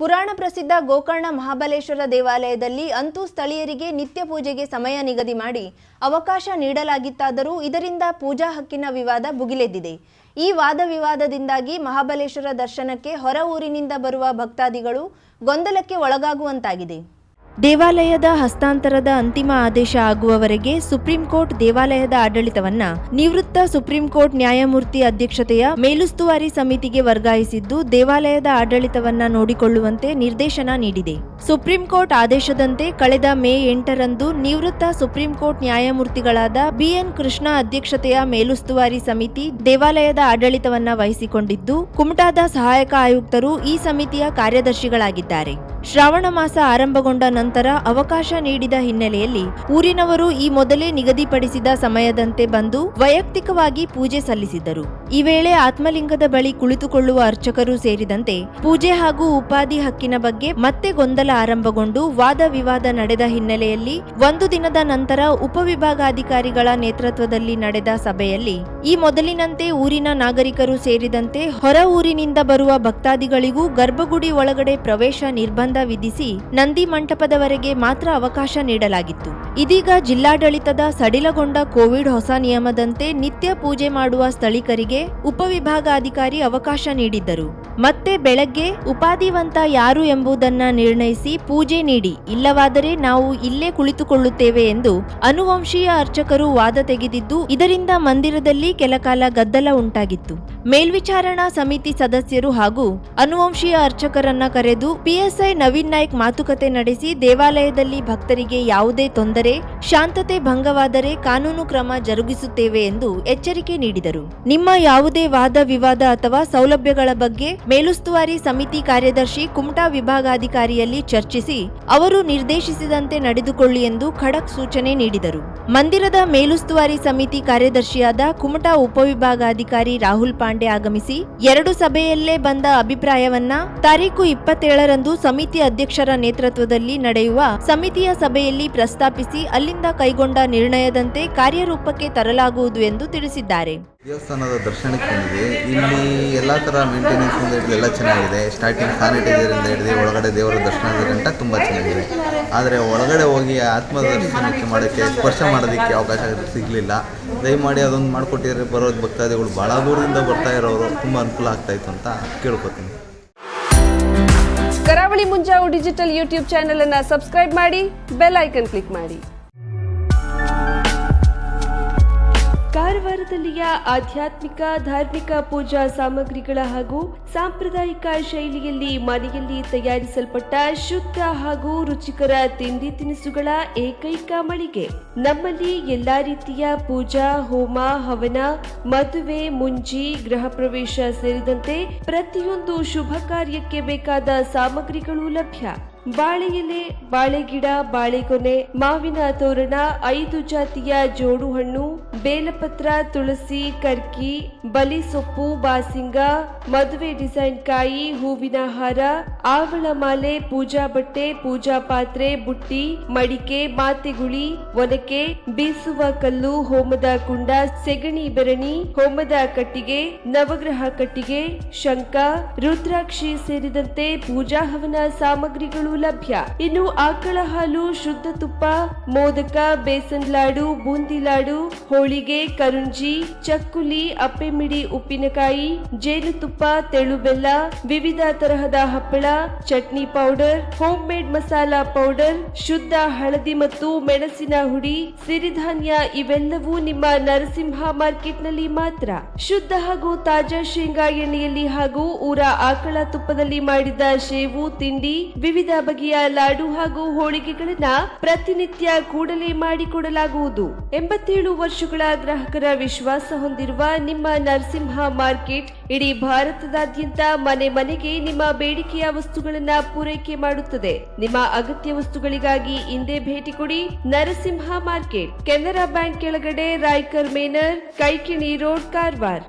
ಪುರಾಣ ಪ್ರಸಿದ್ಧ ಗೋಕರ್ಣ ಮಹಾಬಲೇಶ್ವರ ದೇವಾಲಯದಲ್ಲಿ ಅಂತೂ ಸ್ಥಳೀಯರಿಗೆ ನಿತ್ಯ ಪೂಜೆಗೆ ಸಮಯ ನಿಗದಿ ಮಾಡಿ ಅವಕಾಶ ನೀಡಲಾಗಿತ್ತಾದರೂ ಇದರಿಂದ ಪೂಜಾ ಹಕ್ಕಿನ ವಿವಾದ ಭುಗಿಲೆದ್ದಿದೆ. ಈ ವಾದ ವಿವಾದದಿಂದಾಗಿ ಮಹಾಬಲೇಶ್ವರ ದರ್ಶನಕ್ಕೆ ಹೊರ ಊರಿನಿಂದ ಬರುವ ಭಕ್ತಾದಿಗಳು ಗೊಂದಲಕ್ಕೆ ಒಳಗಾಗುವಂತಾಗಿದೆ. ದೇವಾಲಯದ ಹಸ್ತಾಂತರದ ಅಂತಿಮ ಆದೇಶ ಆಗುವವರೆಗೆ ಸುಪ್ರೀಂ ಕೋರ್ಟ್ ದೇವಾಲಯದ ಆಡಳಿತವನ್ನ ನಿವೃತ್ತ ಸುಪ್ರೀಂ ಕೋರ್ಟ್ ನ್ಯಾಯಮೂರ್ತಿ ಅಧ್ಯಕ್ಷತೆಯ ಮೇಲುಸ್ತುವಾರಿ ಸಮಿತಿಗೆ ವರ್ಗಾಯಿಸಿದ್ದು ದೇವಾಲಯದ ಆಡಳಿತವನ್ನ ನೋಡಿಕೊಳ್ಳುವಂತೆ ನಿರ್ದೇಶನ ನೀಡಿದೆ. ಸುಪ್ರೀಂ ಕೋರ್ಟ್ ಆದೇಶದಂತೆ ಕಳೆದ ಮೇ ಎಂಟರಂದು ನಿವೃತ್ತ ಸುಪ್ರೀಂ ಕೋರ್ಟ್ ನ್ಯಾಯಮೂರ್ತಿಗಳಾದ ಬಿಎನ್ ಕೃಷ್ಣ ಅಧ್ಯಕ್ಷತೆಯ ಮೇಲುಸ್ತುವಾರಿ ಸಮಿತಿ ದೇವಾಲಯದ ಆಡಳಿತವನ್ನ ವಹಿಸಿಕೊಂಡಿದ್ದು, ಕುಮಟಾದ ಸಹಾಯಕ ಆಯುಕ್ತರು ಈ ಸಮಿತಿಯ ಕಾರ್ಯದರ್ಶಿಗಳಾಗಿದ್ದಾರೆ. ಶ್ರಾವಣ ಮಾಸ ಆರಂಭಗೊಂಡ ನಂತರ ಅವಕಾಶ ನೀಡಿದ ಹಿನ್ನೆಲೆಯಲ್ಲಿ ಊರಿನವರು ಈ ಮೊದಲೇ ನಿಗದಿಪಡಿಸಿದ ಸಮಯದಂತೆ ಬಂದು ವೈಯಕ್ತಿಕವಾಗಿ ಪೂಜೆ ಸಲ್ಲಿಸಿದ್ದರು ಈ ವೇಳೆ ಆತ್ಮಲಿಂಗದ ಬಳಿ ಕುಳಿತುಕೊಳ್ಳುವ ಅರ್ಚಕರು ಸೇರಿದಂತೆ ಪೂಜೆ ಹಾಗೂ ಉಪಾಧಿ ಹಕ್ಕಿನ ಬಗ್ಗೆ ಮತ್ತೆ ಗೊಂದಲ ಆರಂಭಗೊಂಡು ವಾದ ವಿವಾದ ನಡೆದ ಹಿನ್ನೆಲೆಯಲ್ಲಿ ಒಂದು ದಿನದ ನಂತರ ಉಪವಿಭಾಗಾಧಿಕಾರಿಗಳ ನೇತೃತ್ವದಲ್ಲಿ ನಡೆದ ಸಭೆಯಲ್ಲಿ ಈ ಮೊದಲಿನಂತೆ ಊರಿನ ನಾಗರಿಕರು ಸೇರಿದಂತೆ ಹೊರ ಊರಿನಿಂದ ಬರುವ ಭಕ್ತಾದಿಗಳಿಗೂ ಗರ್ಭಗುಡಿ ಒಳಗಡೆ ಪ್ರವೇಶ ನಿರ್ಬಂಧ ವಿಧಿಸಿ ನಂದಿ ಮಂಟಪದವರೆಗೆ ಮಾತ್ರ ಅವಕಾಶ ನೀಡಲಾಗಿತ್ತು. ಇದೀಗ ಜಿಲ್ಲಾಡಳಿತದ ಸಡಿಲಗೊಂಡ ಕೋವಿಡ್ ಹೊಸ ನಿಯಮದಂತೆ ನಿತ್ಯ ಪೂಜೆ ಮಾಡುವ ಸ್ಥಳೀಕರಿಗೆ ಉಪವಿಭಾಗಾಧಿಕಾರಿ ಅವಕಾಶ ನೀಡಿದ್ದರು. ಮತ್ತೆ ಬೆಳಗ್ಗೆ ಉಪಾಧಿವಂತ ಯಾರು ಎಂಬುದನ್ನ ನಿರ್ಣಯಿಸಿ ಪೂಜೆ ನೀಡಿ. ಇಲ್ಲವಾದರೆ ನಾವು ಇಲ್ಲೇ ಕುಳಿತುಕೊಳ್ಳುತ್ತೇವೆ ಎಂದು ಅನುವಂಶೀಯ ಅರ್ಚಕರು ವಾದ ತೆಗೆದಿದ್ದು, ಇದರಿಂದ ಮಂದಿರದಲ್ಲಿ ಕೆಲಕಾಲ ಗದ್ದಲ ಉಂಟಾಗಿತ್ತು. ಮೇಲ್ವಿಚಾರಣಾ ಸಮಿತಿ ಸದಸ್ಯರು ಹಾಗೂ ಅನುವಂಶೀಯ ಅರ್ಚಕರನ್ನ ಕರೆದು ಪಿಎಸ್ಐ ನವೀನ್ ನಾಯ್ಕ್ ಮಾತುಕತೆ ನಡೆಸಿ ದೇವಾಲಯದಲ್ಲಿ ಭಕ್ತರಿಗೆ ಯಾವುದೇ ತೊಂದರೆ, ಶಾಂತತೆ ಭಂಗವಾದರೆ ಕಾನೂನು ಕ್ರಮ ಜರುಗಿಸುತ್ತೇವೆ ಎಂದು ಎಚ್ಚರಿಕೆ ನೀಡಿದರು. ನಿಮ್ಮ ಯಾವುದೇ ವಾದ ವಿವಾದ ಅಥವಾ ಸೌಲಭ್ಯಗಳ ಬಗ್ಗೆ ಮೇಲುಸ್ತುವಾರಿ ಸಮಿತಿ ಕಾರ್ಯದರ್ಶಿ ಕುಮಟಾ ವಿಭಾಗಾಧಿಕಾರಿಯಲ್ಲಿ ಚರ್ಚಿಸಿ ಅವರು ನಿರ್ದೇಶಿಸಿದಂತೆ ನಡೆದುಕೊಳ್ಳಿ ಎಂದು ಖಡಕ್ ಸೂಚನೆ ನೀಡಿದರು. ಮಂದಿರದ ಮೇಲುಸ್ತುವಾರಿ ಸಮಿತಿ ಕಾರ್ಯದರ್ಶಿಯಾದ ಕುಮಟಾ ಉಪವಿಭಾಗಾಧಿಕಾರಿ ರಾಹುಲ್ ಪಾಂಡೆ ಆಗಮಿಸಿ ಎರಡು ಸಭೆಯಲ್ಲೇ ಬಂದ ಅಭಿಪ್ರಾಯವನ್ನ ತಾರೀಕು ಇಪ್ಪತ್ತೇಳರಂದು ಸಮಿತಿ ಅಧ್ಯಕ್ಷರ ನೇತೃತ್ವದಲ್ಲಿ ನಡೆಯುವ ಸಮಿತಿಯ ಸಭೆಯಲ್ಲಿ ಪ್ರಸ್ತಾಪಿಸಿ ಅಲ್ಲಿಂದ ಕೈಗೊಂಡ ನಿರ್ಣಯದಂತೆ ಕಾರ್ಯರೂಪಕ್ಕೆ ತರಲಾಗುವುದು ಎಂದು ತಿಳಿಸಿದ್ದಾರೆ. ದೇವಸ್ಥಾನದ ದರ್ಶನಕ್ಕೆ ಬಂದಿದ್ವಿ ಇಲ್ಲಿ ಎಲ್ಲ ಥರ ಮೇಂಟೆನೆನ್ಸ್ ಹಿಡಿದು ಎಲ್ಲ ಚೆನ್ನಾಗಿದೆ. ಸ್ಟಾರ್ಟಿಂಗ್ ಸ್ಯಾನಿಟೈಸರಿಂದ ಹಿಡಿದು ಒಳಗಡೆ ದೇವರ ದರ್ಶನದ ಗಂಟ ತುಂಬ ಚೆನ್ನಾಗಿದೆ. ಆದರೆ ಒಳಗಡೆ ಹೋಗಿ ಆತ್ಮ ದರ್ಶನಕ್ಕೆ ಮಾಡೋಕ್ಕೆ, ಸ್ಪರ್ಶ ಮಾಡೋದಕ್ಕೆ ಅವಕಾಶ ಸಿಗಲಿಲ್ಲ. ದಯಮಾಡಿ ಅದೊಂದು ಮಾಡಿಕೊಟ್ಟಿದ್ರೆ ಬರೋ ಭಕ್ತಾದಿಗಳು ಭಾಳ ದೂರದಿಂದ ಬರ್ತಾ ಇರೋರು ತುಂಬ ಅನುಕೂಲ ಆಗ್ತಾಯಿತ್ತು ಅಂತ ಕೇಳ್ಕೊತೀನಿ. Karavali Munjavu digital YouTube channel ಅನ್ನ ಸಬ್ಸ್ಕ್ರೈಬ್ ಮಾಡಿ, ಬೆಲ್ ಐಕನ್ ಕ್ಲಿಕ್ ಮಾಡಿ. ಕಾರವಾರದಲ್ಲಿಯ ಆಧ್ಯಾತ್ಮಿಕ, ಧಾರ್ಮಿಕ ಪೂಜಾ ಸಾಮಗ್ರಿಗಳ ಹಾಗೂ ಸಾಂಪ್ರದಾಯಿಕ ಶೈಲಿಯಲ್ಲಿ ಮನೆಯಲ್ಲಿ ತಯಾರಿಸಲ್ಪಟ್ಟ ಶುದ್ಧ ಹಾಗೂ ರುಚಿಕರ ತಿಂಡಿ ತಿನಿಸುಗಳ ಏಕೈಕ ಮಳಿಗೆ. ನಮ್ಮಲ್ಲಿ ಎಲ್ಲಾ ರೀತಿಯ ಪೂಜಾ, ಹೋಮ, ಹವನ, ಮದುವೆ ಮುಂಜಿ ಗೃಹ ಪ್ರವೇಶ ಸೇರಿದಂತೆ ಪ್ರತಿಯೊಂದು ಶುಭ ಕಾರ್ಯಕ್ಕೆ ಬೇಕಾದ ಸಾಮಗ್ರಿಗಳು ಲಭ್ಯ. ಬಾಳೆ ಎಲೆ ಬಾಳೆಗಿಡ ಬಾಳೆಗೊನೆ ಮಾವಿನ ತೋರಣ, ಐದು ಜಾತಿಯ ಜೋಡು ಹಣ್ಣು ಬೇಲಪತ್ರ, ತುಳಸಿ, ಕರ್ಕಿ, ಬಲಿ ಸೊಪ್ಪು, ಬಾಸಿಂಗ, ಮದುವೆ ಡಿಸೈನ್ ಕಾಯಿ, ಹೂವಿನ ಹಾರ, ಆವಳ ಮಾಲೆ, ಪೂಜಾ ಬಟ್ಟೆ, ಪೂಜಾ ಪಾತ್ರೆ, ಬುಟ್ಟಿ, ಮಡಿಕೆ, ಮಾತೆಗುಳಿ, ಒನಕೆ, ಬೀಸುವ ಕಲ್ಲು, ಹೋಮದ ಕುಂಡ, ಸೆಗಣಿ ಬೆರಣಿ, ಹೋಮದ ಕಟ್ಟಿಗೆ, ನವಗ್ರಹ ಕಟ್ಟಿಗೆ ಶಂಕ ರುದ್ರಾಕ್ಷಿ ಸೇರಿದಂತೆ ಪೂಜಾ ಹವನ ಸಾಮಗ್ರಿಗಳು ಲಭ್ಯ. ಇನ್ನು ಆಕಳ ಹಾಲು, ಶುದ್ಧ ತುಪ್ಪ, ಮೋದಕ, ಬೇಸನ್ ಲಾಡು, ಬೂಂದಿ ಲಾಡು ಹೋಳಿಗೆ ಕರುಂಜಿ, ಚಕ್ಕುಲಿ, ಅಪ್ಪೆಮಿಡಿ ಉಪ್ಪಿನಕಾಯಿ ಜೇನುತುಪ್ಪ ತೆಳು ಬೆಲ್ಲ ವಿವಿಧ ತರಹದ ಹಪ್ಪಳ, chutney powder homemade masala powder, ಶುದ್ಧ ಹಳದಿ ಮತ್ತು ಮೆಣಸಿನ ಹುಡಿ, ಸಿರಿಧಾನ್ಯ ಇವೆಲ್ಲವೂ ನಿಮ್ಮ ನರಸಿಂಹ ಮಾರ್ಕೆಟ್ನಲ್ಲಿ ಮಾತ್ರ. ಶುದ್ಧ ಹಾಗೂ ತಾಜಾ ಶೇಂಗಾ ಎಣ್ಣೆಯಲ್ಲಿ ಹಾಗೂ ಊರ ಆಕಳ ತುಪ್ಪದಲ್ಲಿ ಮಾಡಿದ ಶೇವು ತಿಂಡಿ, ವಿವಿಧ ಬಗೆಯ ಲಾಡು ಹಾಗೂ ಹೋಳಿಗೆಗಳನ್ನ ಪ್ರತಿನಿತ್ಯ ಕೂಡಲೇ ಮಾಡಿಕೊಡಲಾಗುವುದು. ಎಂಬತ್ತೇಳು ವರ್ಷಗಳ ಗ್ರಾಹಕರ ವಿಶ್ವಾಸ ಹೊಂದಿರುವ ನಿಮ್ಮ ನರಸಿಂಹ ಮಾರ್ಕೆಟ್, ಇಡೀ ಭಾರತದಾದ್ಯಂತ ಮನೆ ಮನೆಗೆ ನಿಮ್ಮ ಬೇಡಿಕೆಯ ವಸ್ತುಗಳನ್ನು ಪೂರೈಕೆ ಮಾಡುತ್ತದೆ. ನಿಮ್ಮ ಅಗತ್ಯ ವಸ್ತುಗಳಿಗಾಗಿ ಇಂದೇ ಭೇಟಿ ಕೊಡಿ ನರಸಿಂಹ ಮಾರ್ಕೆಟ್, ಕೆನರಾ ಬ್ಯಾಂಕ್ ಕೆಳಗಡೆ ರಾಯ್ಕರ್ ಮೇನರ್, ಕೈಕಿಣಿ ರೋಡ್ ಕಾರವಾರ್.